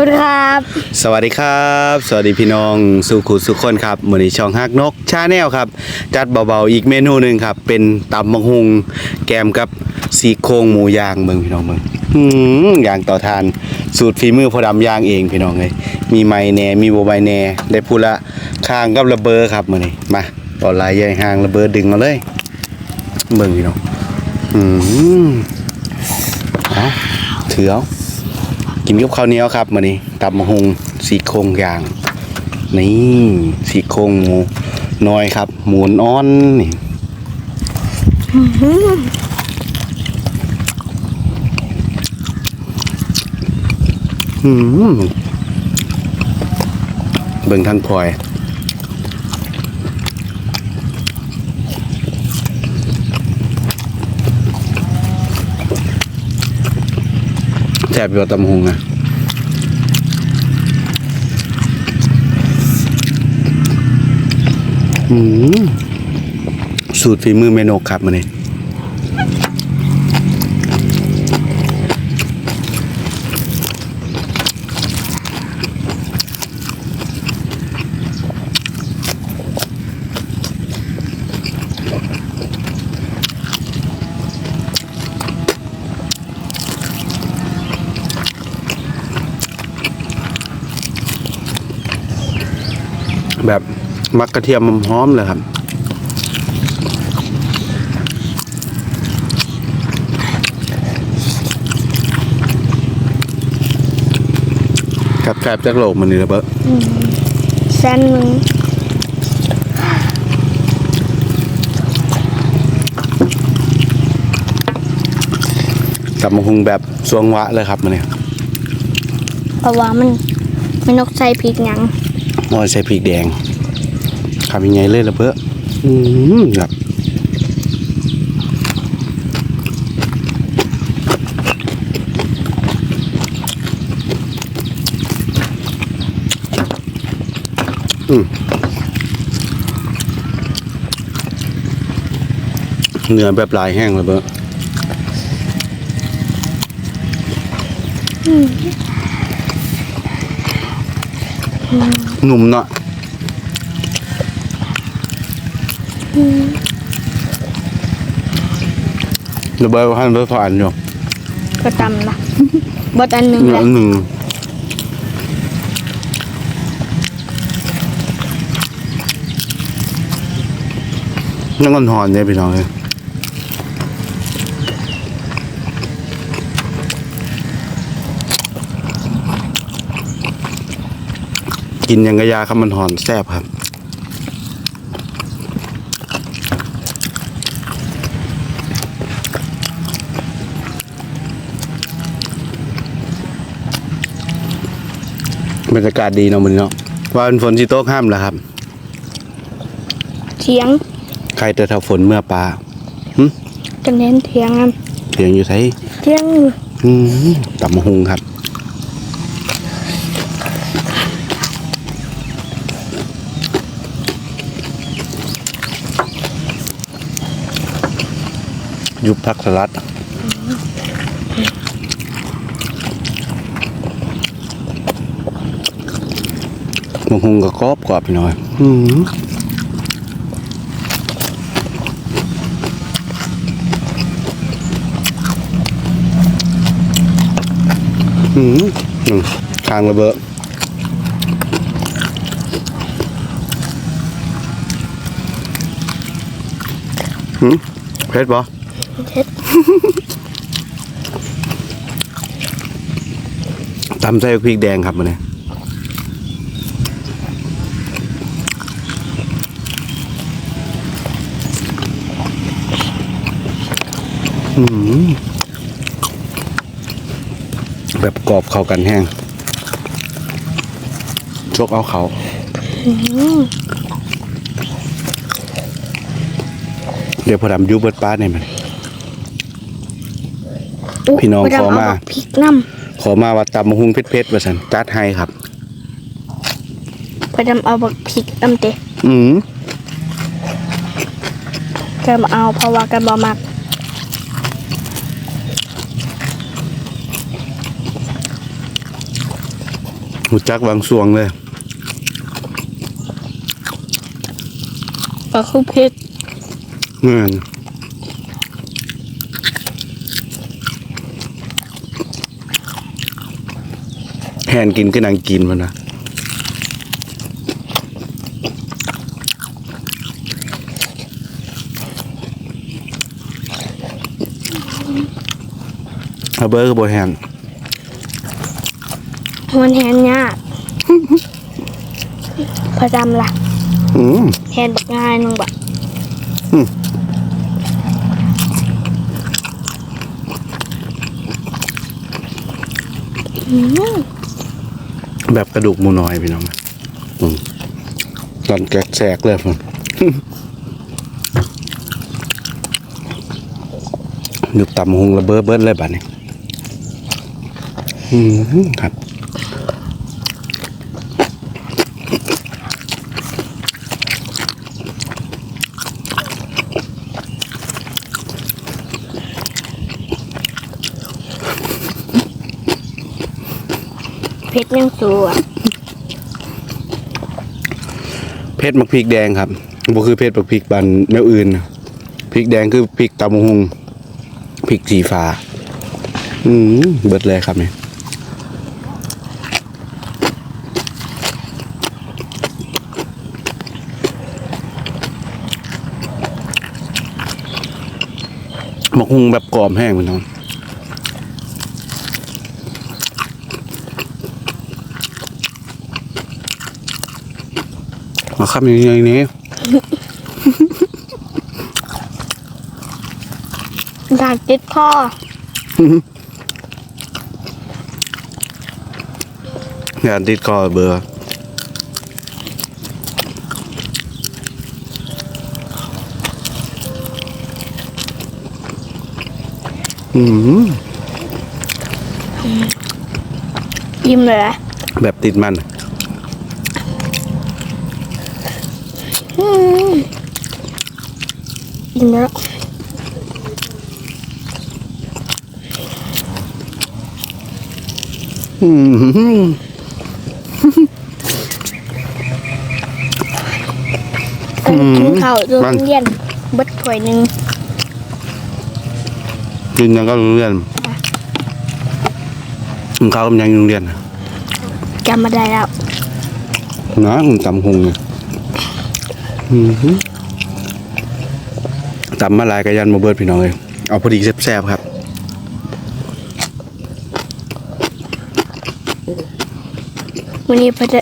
สวัสดีครับ สวัสดีครับ สวัสดีพี่น้องสุขุสุขคนครับมือนี้ช่องฮักนกชาแนลครับ จัดเบาๆอีกเมนูหนึ่งครับ เป็นตำมังหุงแกมกับสีโครงหมูย่างเมืองพี่น้องเมืองหืมย่างต่อทานสูตรฝีมือพอดำย่างเองพี่น้องเลยมีไม้แหน่มีโบใบแหน่ได้พูละคางกับระเบอครับมือนี้มาต่อลายใหญ่ห่างระเบอดึงมาเลยเมืองพี่น้องอืมเอาถือเอา กินกับข้าวเหนียวครับมื้อนี้ตำมะฮุงสีโครงย่าง นี่สีโครงหมูน้อยครับ หมูนอ้อนนี่อืมเบิ่งทางพลอย ซ่บอยู่ตำหงอะสูตรฝีมือเมนกครับมันนี่แบบ มักกระเทียมหอมๆเลยครับครับแคบจากโลกมันนี่ละเบอแซนมึงกลับมาหุงแบบสวงวะเลยครับมันนี่เพราะว่ามันมันนกใส่พริกหยังนอยใส่พริกแดง ทำยังไงเลยละเบออืมครับอืมเนื้อแบบลายแห้งเลยเบอหนุ่มเนาะ ระเบิดพันเบอร์ผ่านอยู่ก็ตำละบดอันหนึ่งเนื้เลอยหนึ่งนั่งกันหอนเนี่ยพี่น้องเลยกินยังกระยาครับมันหอนแซ่บครับ บรรยากาศดีเนาะมันเนาะว่าเป็นฝนที่โต๊ะห้ามแล้วครับเทียงใครจะทำฝนเมื่อปลากันเน้นเทียงอะเสียงอยู่ไทยเทียงอยู่อืมตับมะฮุงครับ ยุบพักสลัด มะฮุงก็กรอบกรอบไปหน่อยอืมอืมอืมทางระเบิดหืมเผ็ดปะเท็ดตำใส่พริกแดงครับมันเนี่ย แบบกรอบเข้ากันแห้งชกเอาเขาเดี๋ยวพอดำอยูเบิดป้าเนี่ยมันอุ๊พี่น้องบ่ต้ขอมาเบักพริกน้ขอมาว่าตำมะฮุงเผ็ดๆว่าสันจัดให้ครับำพอดำเอาบักพริกน้ำเตะอืมก็มาเอาเพราะว่ากันบ่มัก หูจักวางสวงเลยปลาคุกเผ็ดเงินแหนกินก็นังกินมันนะเอาเบอร์ก็บอแหน มันแหนยากประจำล่ะอืมแหนบักง่ายนึงบักอืมอืมแบบกระดูกหมูน้อยพี่น้องอืมตอนแกะแสกเลยผมหนึบตำหงระเบิดเบิดเลยบัดนี้ อืมครับ เผ็ดยังสูอะเพชรมักพริกแดงครับบ่คือเพชรมักพริกบันแนวอื่นพริกแดงคือพริกตำหงพริกสีฟ้า อืมเบิดเลยครับเนี่ยหมกฮุงแบบกรอบแห้งพี่น้อง มาครับอย่างนี้อยากติดคองานติดคอเบอร์อืม ยิ้มเลยอะแบบติดมัน อืม ยิ้มแล้วอืมเออกินข้าวโรงมันเรียนเบิดถ้วยหนึ่งกินยังก็โรงเรียนกินข้าวกับยังโรงเรียนจำมาได้แล้วนะคุณตำหงเนี่ยอืม ตำมาหลายกระยันมาเบิดพี่น้องเลยเอาพอดีแซ่บๆครับวันนี้พระเด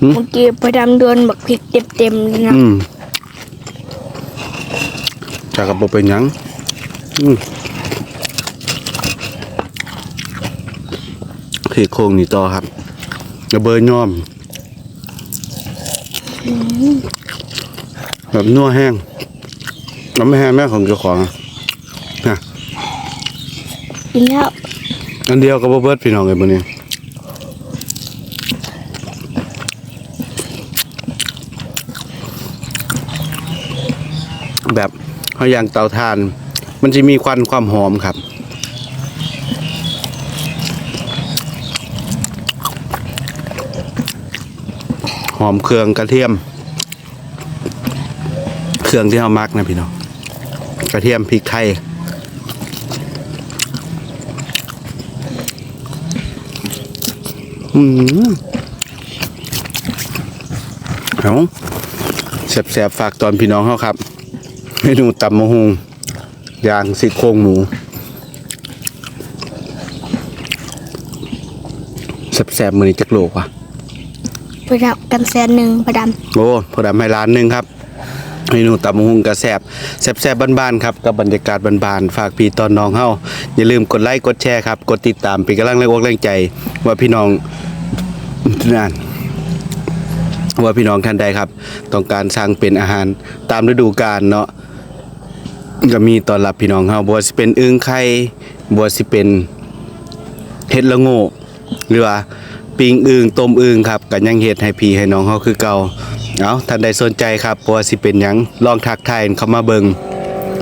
หืมเมื่อกี้พระดำโดนบักพริกเต็มๆเลยนะอืมจากกับบ่เป็นหยังอืมที่โครงนี่ต่อครับระเบิดย่อม แบบนัวแห้ง น้ำไม่แห้งแม่ของเจ้าของอะนะกินแล้วอันเดียวกับบ่เบิดพี่น้องเลยมื้อนี้แบบเขาย่างเตาถ่าน มันจะมีควันความหอมครับหอมเครื่องกระเทียม เครื่องที่เรามักนะพี่น้อง กระเทียมพริกไทยอืมเอาแสบๆฝากตอนพี่น้องเขาครับเมนูตำมะฮุงย่างซี่โครงหมูแสบๆมือนี้จักโลกว่ะพระดำกันแสนหนึ่งพระดโอ้พอดำให้ร้านหนึ่งครับ เมนูตำหุงกระแสบแสบๆบ้านๆครับกับบรรยากาศบ้านๆฝากพี่ตอนน้องเฮาอย่าลืมกดไลค์กดแชร์ครับกดติดตามเป็นกำลังแรงอกแรงใจ ว่าพี่น้องนั่นว่าพี่น้องท่านใดครับ ต้องการสร้างเป็นอาหารตามฤดูกาลเนาะก็มีตอนรับพี่น้องเฮาบ่ว่าสิเป็นอึ่งไข่บ่ว่าสิเป็นเฮ็ดละโงกหรือว่าปิงอึงต้มอึงครับก็ยังเฮ็ดให้พี่ให้น้องเฮาคือเก่า เอาท่านใดสนใจครับบ่ว่าสิเป็นหยังลองทักทายเข้ามาเบิง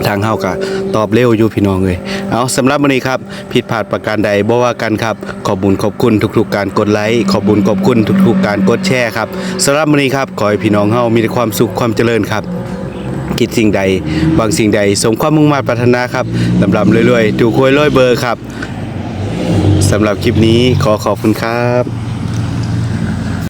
ทางเฮาก็ตอบเร็วอยู่พี่น้องเลยเอาสำหรับวันนี้ครับ ผิดพลาดประการใดบ่ว่ากันครับ ขอบุญขอบคุณทุกๆการกดไลค์ขอบุญขอบคุณทุกๆการกดแชร์ครับสำหรับวันนี้ครับขอให้พี่น้องเฮามีแต่ความสุขความเจริญครับ คิดสิ่งใดบางสิ่งใดสมความมุ่งมั่นปรารถนาครับลำลำเรื่อยๆดูคุยร้อยเบอร์ครับสำหรับคลิปนี้ขอขอบคุณครับ